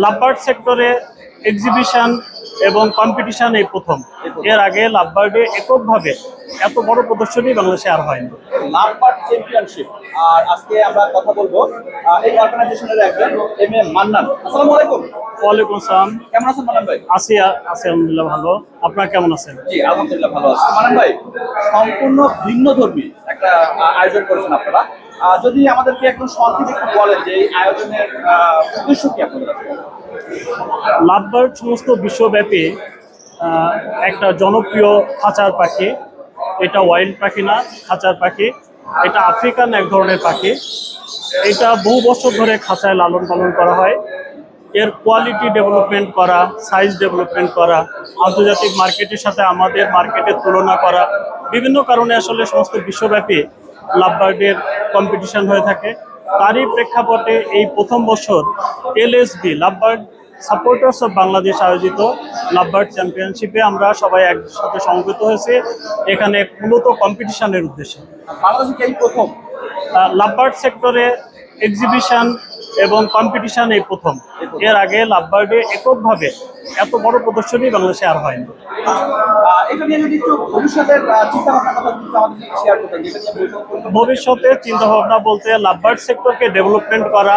Lovebird সেক্টরে exhibition এবং competition এই প্রথম। এর আগে লাভবার্ডে এককভাবে এত বড় প্রদর্শনী বাংলাদেশে আর হয়নি। লাভবার্ড চ্যাম্পিয়নশিপ আর আজকে আমরা কথা বলব এই অর্গানাইজেশনের একজন এম এ মান্নান। আসসালামু আলাইকুম। ওয়ালাইকুম আসসালাম কেমন আছেন মান্নান ভাই? আছি আছি আলহামদুলিল্লাহ ভালো। আপনার কেমন আছেন? জি আলহামদুলিল্লাহ ভালো আছি। মান্নান ভাই সম্পূর্ণ ভিন্ন ধর্মী একটা আয়োজন করেছেন আপনারা। যদি আমাদেরকে একদম সংক্ষেপে একটু বলেন যে এই আয়োজনের উদ্দেশ্য কি আপনাদের? লাভবার্ড সমস্ত বিশ্বব্যাপী একটা জনপ্রিয় খাঁচার পাখি। এটা ওয়াইল্ড পাখি না, খাঁচার পাখি। এটা আফ্রিকান এক ধরনের পাখি। এটা বহু বছর ধরে খাঁচায় লালন পালন করা হয়। এর কোয়ালিটি ডেভেলপমেন্ট করা সাইজ ডেভেলপমেন্ট করা, আন্তর্জাতিক মার্কেটের সাথে আমাদের মার্কেটের তুলনা করা, বিভিন্ন কারণে আসলে সমস্ত বিশ্বব্যাপী লাভবার্ডের কম্পিটিশন হয়ে থাকে। তারই প্রেক্ষাপটে এই প্রথম বছর LSB lovebird supporters of Bangladesh আয়োজিত লাভবার্ড চ্যাম্পিয়নশিপে আমরা সবাই একসাথে সমবেত হয়েছে। এখানে মূলত কম্পিটিশনের উদ্দেশ্যে। প্রথম? লাভবার্ড সেক্টরে এক্সিবিশন এবং কম্পিটিশন এই প্রথম। এর আগে লাভবার্ডে এককভাবে এত বড় প্রদর্শনী বাংলাদেশে আর হয়নি। ভবিষ্যতের চিন্তা ভাবনা ভবিষ্যতে বলতে লাভবার্ড সেক্টরকে ডেভেলপমেন্ট করা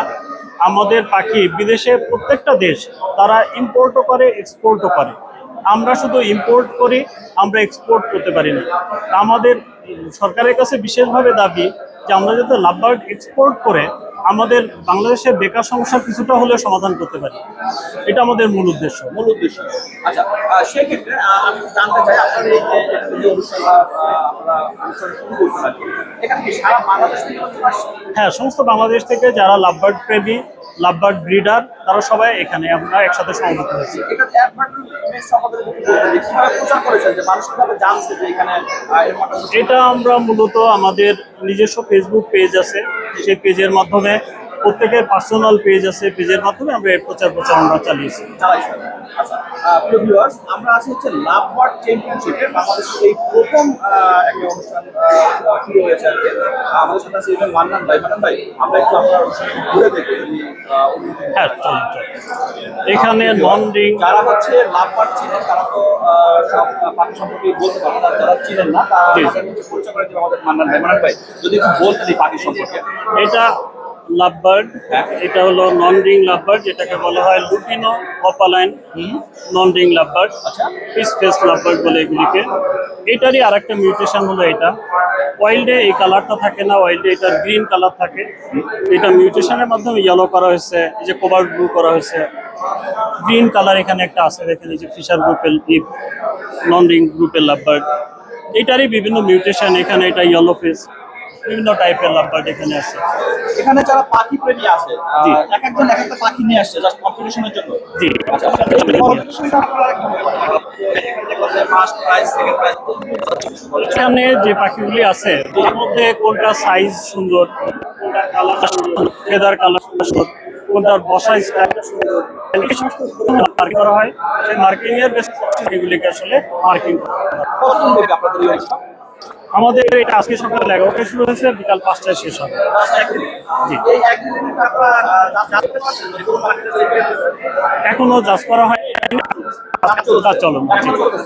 আমাদের পাখি বিদেশে প্রত্যেকটা দেশ তারা ইম্পোর্টও করে এক্সপোর্টও করে। আমরা শুধু ইম্পোর্ট করি আমরা এক্সপোর্ট করতে পারি না। আমাদের সরকারের কাছে বিশেষভাবে দাবি যে আমরা যাতে লাভবার্ড এক্সপোর্ট করে আমাদের বাংলাদেশের বেকার সমস্যার কিছুটা হলেও সমাধান করতে পারি। এটা আমাদের মূল উদ্দেশ্য। মূল উদ্দেশ্য। আচ্ছা সেক্ষেত্রে আমি জানতে চাই আপনার এই যে অনুষ্ঠান এখানে সারা বাংলাদেশ থেকে হ্যাঁ সমস্ত বাংলাদেশ থেকে যারা লাভবার্ড প্রেমী লাভবার্ড ব্রিডার তারা সবাই এখানে আমরা একসাথে সমবেত হয়েছি। এটা আমরা মূলত আমাদের নিজস্ব ফেসবুক পেজ আছে। সেই পেজের মাধ্যমে প্রত্যেকের পার্সোনাল পেজ আছে পেজের মাধ্যমে আমরা এর প্রচার প্রচারণা চালিয়েছি। আচ্ছা প্রিয় ভিউয়ার্স আমরা আছি হচ্ছে লাভবার্ড চ্যাম্পিয়নশিপে বাংলাদেশের এই প্রথম একটা অনুষ্ঠান আহ, শুরু হয়েছে আর কি আমাদের সাথে আছে ইভেন মান্নান ভাই। মান্নান ভাই আমরা একটু আপনার ঘুরে দেখি। হ্যাঁ এখানে রিং যারা হচ্ছে লাভবার্ড চিনেন তারা তো সব পাখি সম্পর্কে বলতে পারেন আর যারা চিনেন না তারা আমাদের পরিচয় করে দেবে আমাদের মান্নান ভাই। মান্নান ভাই যদি একটু পাখি সম্পর্কে। এটা লাভবার্ড এটা হলো নন রিং লাভবার্ড যেটাকে বলা হয় লুটিনো কপালাইন নন রিং লাভবার্ড আচ্ছা। পিস ফেস লাভবার্ড বলে এগুলিকে। এটারই আর একটা মিউটেশন হলো এটা। ওয়াইল্ডে এই কালারটা থাকে না ওয়াইল্ডে এটার গ্রিন কালার থাকে। এটা মিউটেশনের মাধ্যমে ইয়েলো করা হয়েছে এই যে কভার ব্লু করা হয়েছে। গ্রিন কালার এখানে একটা আছে দেখেন এই যে ফিশার গ্রুপের নন রিং গ্রুপের লাভবার্ড এটারই বিভিন্ন মিউটেশন এখানে এটা ইয়েলো ফেস বিভিন্ন টাইপের লাভবার্ড এখানে আছে এখানে যারা পাখি প্রেমী আছে। এক একজন এক একটা পাখি নিয়ে আসছে জাস্ট কম্পিটিশনের জন্য জি আচ্ছা। এখানে যে পাখিগুলি আছে তার মধ্যে কোনটা সাইজ সুন্দর কোনটা কালার সুন্দর ফেদার কালার সুন্দর কোনটার বসা স্টাইল সুন্দর মার্কিং করা হয় সেই মার্কিং এর বেশ এগুলিকে আসলে মার্কিং করা হয়। আমাদের এটা আজকে সকাল এগারোটায় শুরু হয়েছে, বিকাল পাঁচটায় শেষ হবে? এখনও যাচ করা হয় চলুন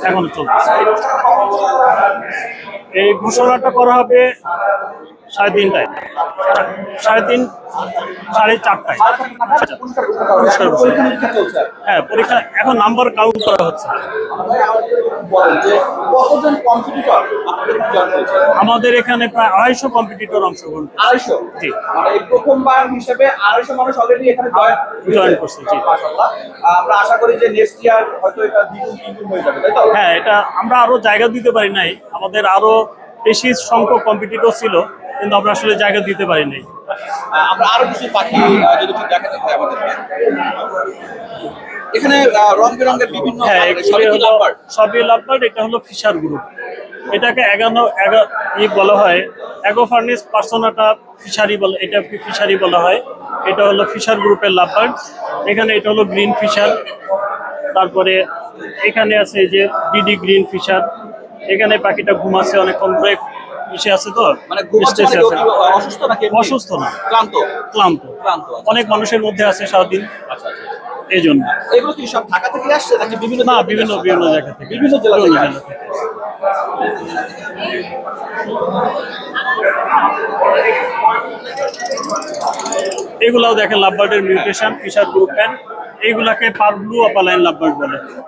এখনও চলছে এই ঘোষণাটা করা হবে সাড়ে তিনটায়। সাড়ে তিন সাড়ে চারটায়। কি। হ্যাঁ পরীক্ষা এখন নাম্বার কাউন্ট করা হচ্ছে। আমাদের এখানে প্রায় আড়াইশো কম্পিটিটর অংশগ্রহণ আড়াইশো? জি। মানে প্রথমবার হিসেবে আড়াইশো মানুষ অলরেডি এখানে জয়েন করছে, জি। আমরা আশা করি যে নেক্সট ইয়ার হয়তো এটা দ্বিগুণ হয়ে যাবে হ্যাঁ এটা আমরা আরও জায়গা দিতে পারি নাই। আমাদের আরও বেশি সংখ্যক কম্পিটিটর ছিল। কিন্তু আমরা আসলে জায়গা দিতে পারি নাই। আমরা আরও কিছু পাখি যদি দেখাতে হয় আমাদেরকে। এখানে রং বেরঙের বিভিন্ন হ্যাঁ সবই লাভবার্ড? এটা হলো ফিশার গ্রুপ। এটাকে এগানো এগা ই বলা হয় অ্যাগোফার্নিস পার্সোনাটা ফিশারি বলে এটা ফিশারি বলা হয়। এটা হলো ফিশার গ্রুপের লাভবার্ড এখানে এটা হলো গ্রিন ফিশার। তারপরে এখানে আছে যে ডিডি গ্রিন ফিশার। এখানে পাখিটা ঘুমাচ্ছে অনেকক্ষণ ধরে। ইসে আছে তো? মানে ঘুমাচ্ছে স্ট্রেসে কেউ আছে। কি অসুস্থ নাকি অসুস্থ না। ক্লান্ত? ক্লান্ত। ক্লান্ত আচ্ছা। অনেক মানুষের মধ্যে আছে সারাদিন। আচ্ছা আচ্ছা এই জন্য এগুলো কি সব ঢাকা থেকে আসছে নাকি বিভিন্ন না বিভিন্ন বিভিন্ন জায়গা থেকে। বিভিন্ন জেলা থেকে। এগুলাও দেখেন লাভবার্ডের মিউটেশন ফিশার গ্রুপ এইগুলাকে পার ব্লু অপালাইন লাভবার্ড বলে।